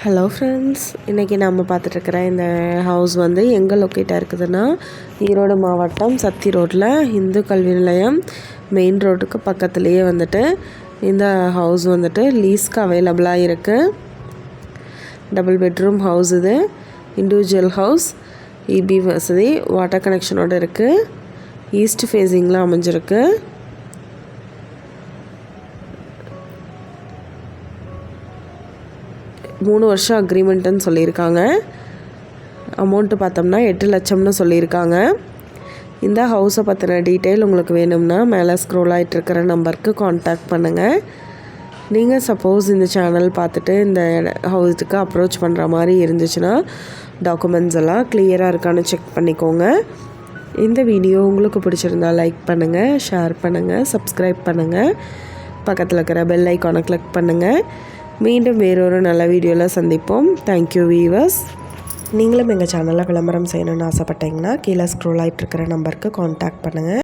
Hello friends இன்றைக்கி நம்ம பார்த்துட்ருக்குற இந்த ஹவுஸ் வந்து எங்கே லொக்கேட்டாக இருக்குதுன்னா ஈரோடு மாவட்டம் சத்தி ரோட்டில் இந்து கல்வி நிலையம் மெயின் ரோட்டுக்கு பக்கத்துலேயே வந்துட்டு இந்த ஹவுஸ் வந்துட்டு லீஸ்க்கு அவைலபிளாக இருக்குது டபுள் பெட்ரூம் ஹவுஸ் இது இண்டிவிஜுவல் ஹவுஸ் இபி வசதி வாட்டர் கனெக்ஷனோடு இருக்குது ஈஸ்ட் ஃபேஸிங்கில் அமைஞ்சிருக்கு. மூணு வருஷம் அக்ரிமெண்ட்டுன்னு சொல்லியிருக்காங்க. அமௌண்ட்டு பார்த்தோம்னா எட்டு லட்சம்னு சொல்லியிருக்காங்க. இந்த ஹவுஸை பற்றின டீட்டெயில் உங்களுக்கு வேணும்னா மேலே ஸ்க்ரோல் ஆகிட்டுருக்கிற நம்பருக்கு காண்டாக்ட் பண்ணுங்கள் நீங்கள் சப்போஸ் இந்த சேனல் பார்த்துட்டு இந்த ஹவுஸுக்கு அப்ரோச் பண்ணுற மாதிரி இருந்துச்சுன்னா டாக்குமெண்ட்ஸ் எல்லாம் கிளியராக இருக்கான்னு செக் பண்ணிக்கோங்க. இந்த வீடியோ உங்களுக்கு பிடிச்சிருந்தா லைக் பண்ணுங்கள் ஷேர் பண்ணுங்கள் சப்ஸ்கிரைப் பண்ணுங்கள் பக்கத்தில் இருக்கிற பெல் ஐக்கானை கிளிக் பண்ணுங்கள் மீண்டும் வேறொரு நல்ல வீடியோவில் சந்திப்போம். தேங்க்யூ வீவர்ஸ் நீங்களும் எங்கள் சேனலில் விளம்பரம் செய்யணும்னு ஆசைப்பட்டீங்கன்னா கீழே ஸ்க்ரோல் ஆகிட்டு இருக்கிற நம்பருக்கு காண்டாக்ட் பண்ணுங்கள்